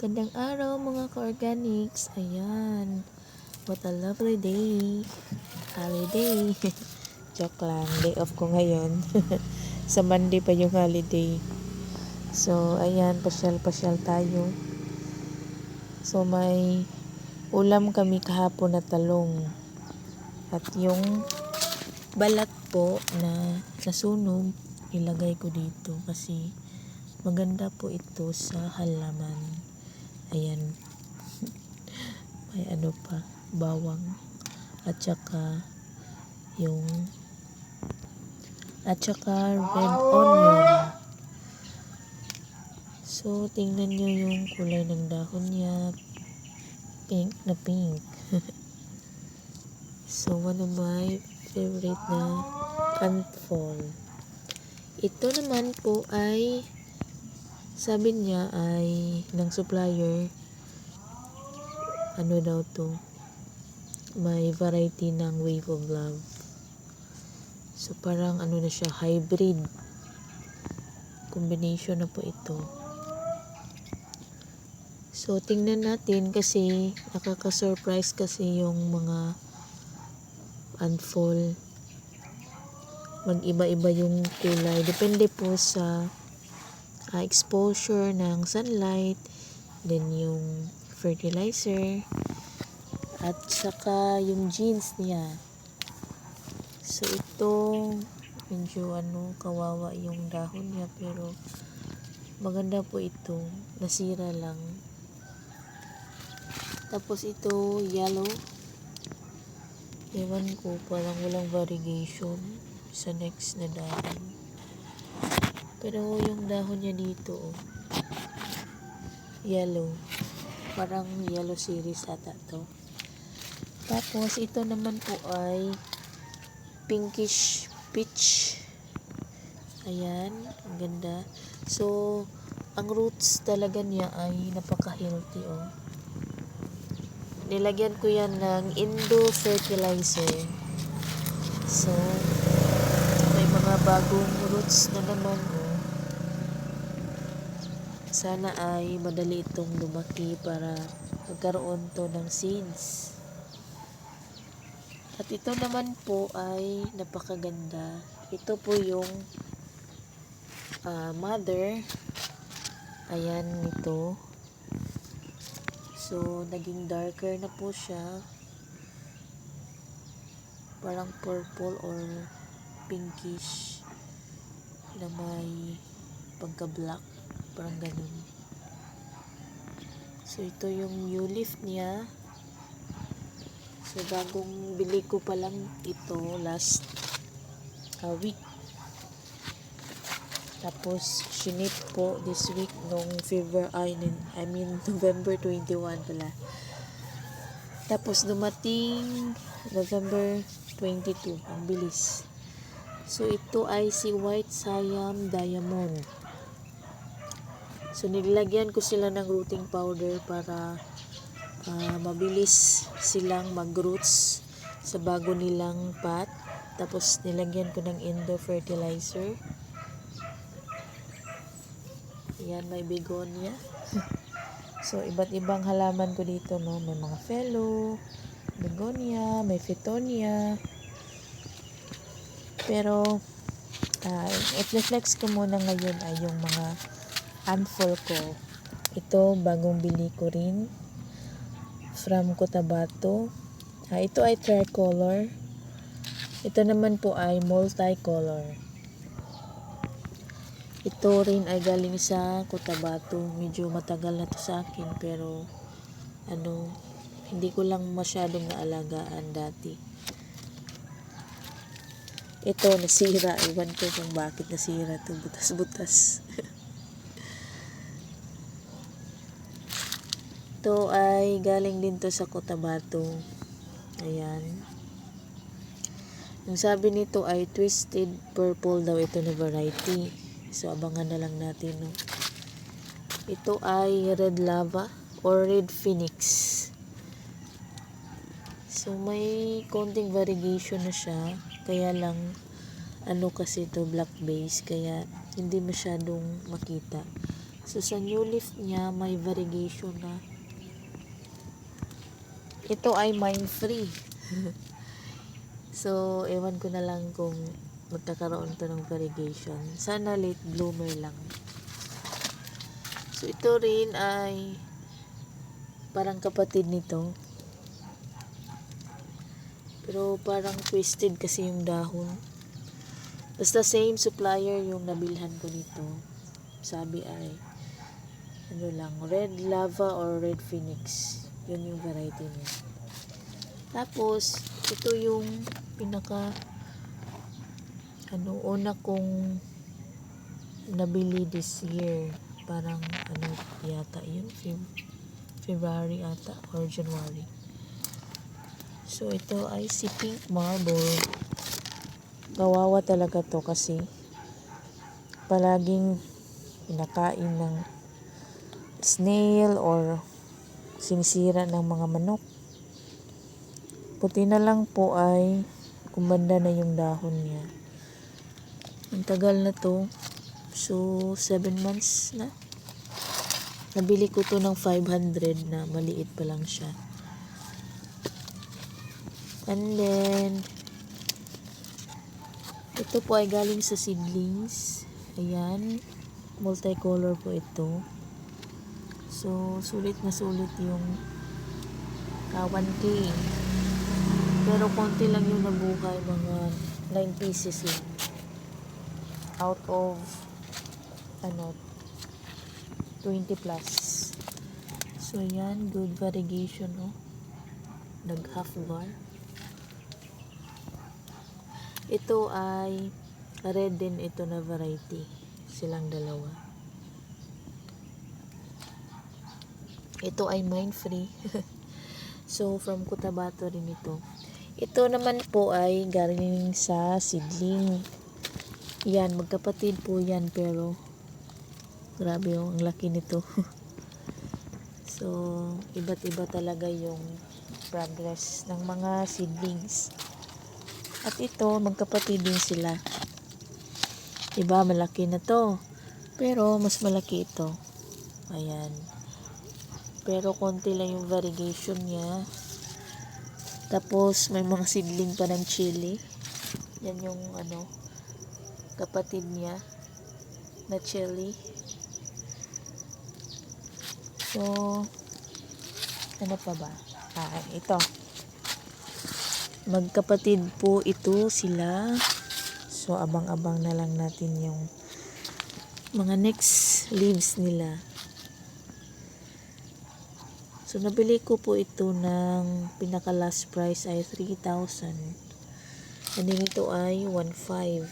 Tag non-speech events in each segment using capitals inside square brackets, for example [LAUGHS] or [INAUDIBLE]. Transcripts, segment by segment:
Gandang araw mga ka-organics. Ayan. What a lovely day. Holiday. [LAUGHS] Joke lang. Day off ko ngayon. [LAUGHS] Sa Monday pa yung holiday. So, ayan. Pasyal-pasyal tayo. So, may ulam kami kahapon na talong. At yung balat po na nasunog, ilagay ko dito kasi maganda po ito sa halaman. Ayan. May ano pa, bawang. At saka yung at saka red onion. So, tingnan nyo yung kulay ng dahon niya. Pink na pink. [LAUGHS] so, one of my favorite na unfold. Ito naman po ay sabi niya ay ng supplier ano daw to may variety ng wave of love. So parang ano na siya hybrid combination na po ito. So tingnan natin kasi nakaka-surprise kasi yung mga unfold. Mag-iba-iba yung kulay. Depende po sa ah, exposure ng sunlight, then yung fertilizer, at saka yung genes niya. So ito, medyo ano, kawawa yung dahon niya, pero maganda po ito. Nasira lang. Tapos ito, yellow. Ewan ko, parang walang variegation sa next na dahon. Pero yung dahon niya dito, oh, yellow. Parang yellow series ata to. Tapos, ito naman po ay pinkish peach. Ayan, ang ganda. So, ang roots talaga niya ay napaka-healthy, oh. Nilagyan ko yan ng Indo fertilizer. So, may mga bagong roots na naman, oh sana ay madali itong lumaki para magkaroon to ng seeds. At ito naman po ay napakaganda. Ito po yung ah, mother. Ayan ito. So, naging darker na po siya. Parang purple or pinkish na may pagka-black. Parang ganun. So, ito yung new leaf niya. So, bagong bili ko pa lang ito last uh, week. Tapos, shinip po this week nung Fever ay, I mean, [LAUGHS] November 21 pala. Tapos, dumating November 22. Ang bilis. So, ito ay si White Siam Diamond. So, nilagyan ko sila ng rooting powder para ah, mabilis silang mag-roots sa bago nilang pot. Tapos, nilagyan ko ng Indo fertilizer. Yan, may begonia. so, iba't ibang halaman ko dito, no? May mga fellow, begonia, may fitonia. Pero, uh, i-flex ko muna ngayon ay yung mga handful ko. Ito, bagong bili ko rin. From Cotabato. Ah, ito ay tricolor. Ito naman po ay multicolor. Ito rin ay galing sa Cotabato. Medyo matagal na to sa akin pero ano, hindi ko lang masyadong naalagaan dati. Ito, nasira. Iwan ko kung bakit nasira to Butas-butas. [LAUGHS] Ito ay galing din to sa Cotabato. Ayan. Yung sabi nito ay twisted purple daw ito na variety. So, abangan na lang natin. No? Ito ay red lava or red phoenix. So, may konting variegation na siya. Kaya lang, ano kasi ito, black base. Kaya, hindi masyadong makita. So, sa new leaf niya, may variegation na. Ito ay mine-free. [LAUGHS] so, ewan ko na lang kung magkakaroon to ng variegation. Sana late bloomer lang. So, ito rin ay parang kapatid nito. Pero parang twisted kasi yung dahon. Basta same supplier yung nabilhan ko nito. Sabi ay ano lang, red lava or red phoenix. Yun yung variety niya. Tapos, ito yung pinaka ano, una kong nabili this year. Parang ano yata yun, Feb- February ata or January. So, ito ay si Pink Marble. Kawawa talaga to kasi palaging pinakain ng snail or sinisira ng mga manok. Puti na lang po ay kumanda na yung dahon niya. Ang tagal na to. So, 7 months na. Nabili ko to ng 500 na maliit pa lang siya. And then, ito po ay galing sa seedlings. Ayan. Multicolor po ito. So, sulit na sulit yung uh, 1K. Pero konti lang yung nabuhay. Mga 9 pieces lang. Out of ano 20 plus. So, ayan. Good variegation, oh. Nag half bar. Ito ay red din ito na variety. Silang dalawa. Ito ay mine free. [LAUGHS] so, from Cotabato rin ito. Ito naman po ay galing sa seedling. Yan, magkapatid po yan pero grabe oh, ang laki nito. [LAUGHS] so, iba't iba talaga yung progress ng mga seedlings. At ito, magkapatid din sila. Diba, malaki na to. Pero, mas malaki ito. Ayan. Pero, konti lang yung variegation niya. Tapos, may mga seedling pa ng chili. Yan yung, ano, kapatid niya na chili. So, ano pa ba? Ah, ito. Magkapatid po ito sila. So, abang-abang na lang natin yung mga next leaves nila. So, nabili ko po ito ng pinaka last price ay 3,000. And then ito ay 1,500.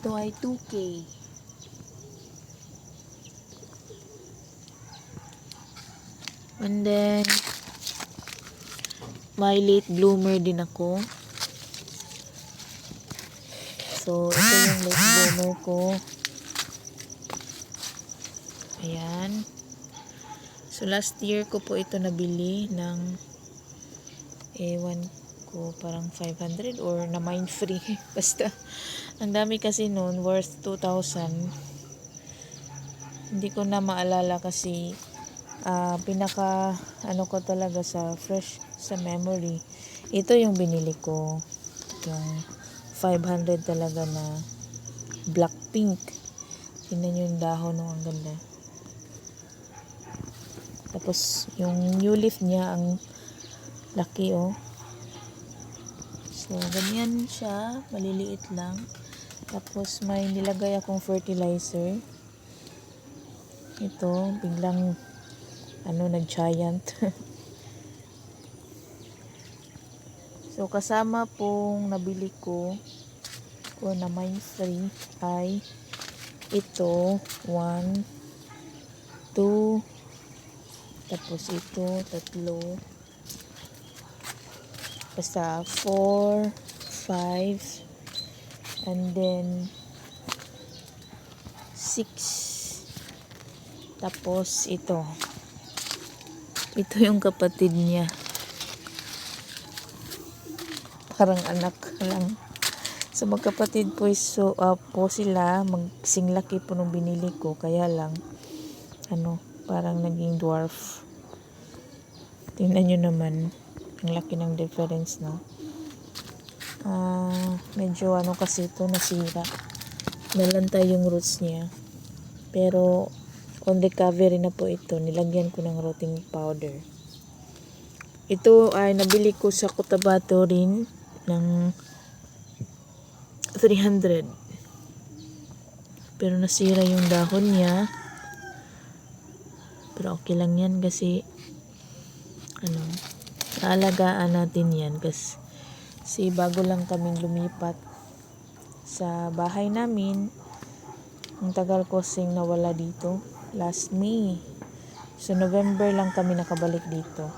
Ito ay 2K. And then, may late bloomer din ako. So, ito yung late bloomer ko. Ayan. So, last year ko po ito nabili ng ewan ko parang 500 or na mine free. [LAUGHS] Basta, ang dami kasi noon worth 2,000. Hindi ko na maalala kasi ah, pinaka ano ko talaga sa fresh sa memory. Ito yung binili ko. Yung 500 talaga na black pink. Tingnan yung dahon no, ang ganda. Tapos yung new leaf niya ang laki oh. So ganyan siya, maliliit lang. Tapos may nilagay akong fertilizer. Ito, biglang ano nag-giant. [LAUGHS] so kasama pong nabili ko ko na mine free ay ito 1 2 tapos ito tatlo. Basta 4 5 and then 6 tapos ito. Ito yung kapatid niya. Parang anak lang. So magkapatid po, so, ah, po sila, magsinglaki po nung binili ko, kaya lang, ano, parang naging dwarf. Tingnan nyo naman, ang laki ng difference, no? Ah, medyo ano kasi ito, nasira. Nalantay yung roots niya. Pero, on recovery na po ito, nilagyan ko ng rotting powder. Ito ay nabili ko sa Cotabato rin ng 300. Pero nasira yung dahon niya. Pero okay lang yan kasi ano, aalagaan natin yan kasi si bago lang kaming lumipat sa bahay namin. Ang tagal ko sing nawala dito. Last May. So, November lang kami nakabalik dito.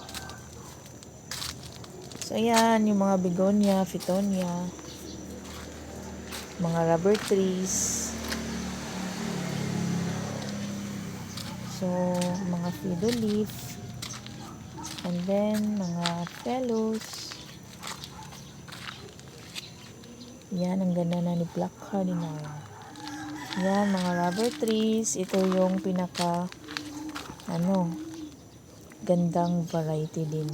So, ayan, yung mga begonia, fitonia, mga rubber trees. So, mga fido leaf. And then, mga fellows. Yan, ang ganda na ni Black Cardinal. Yan, mga rubber trees. Ito yung pinaka, ano, gandang variety din.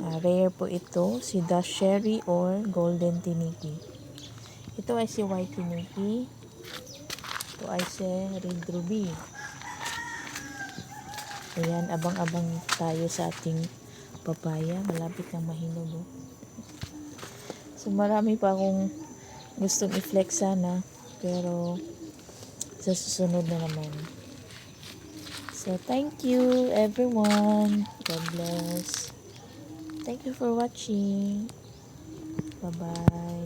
Ah, rare po ito, si The Sherry or Golden Tiniki. Ito ay si White Tiniki. Ito ay si Red Ruby. Ayan, abang-abang tayo sa ating papaya. Malapit na mahinog. Oh. So, marami pa akong gustong i-flex sana. Pero, sa susunod na naman. So, thank you everyone. God bless. Thank you for watching. Bye-bye.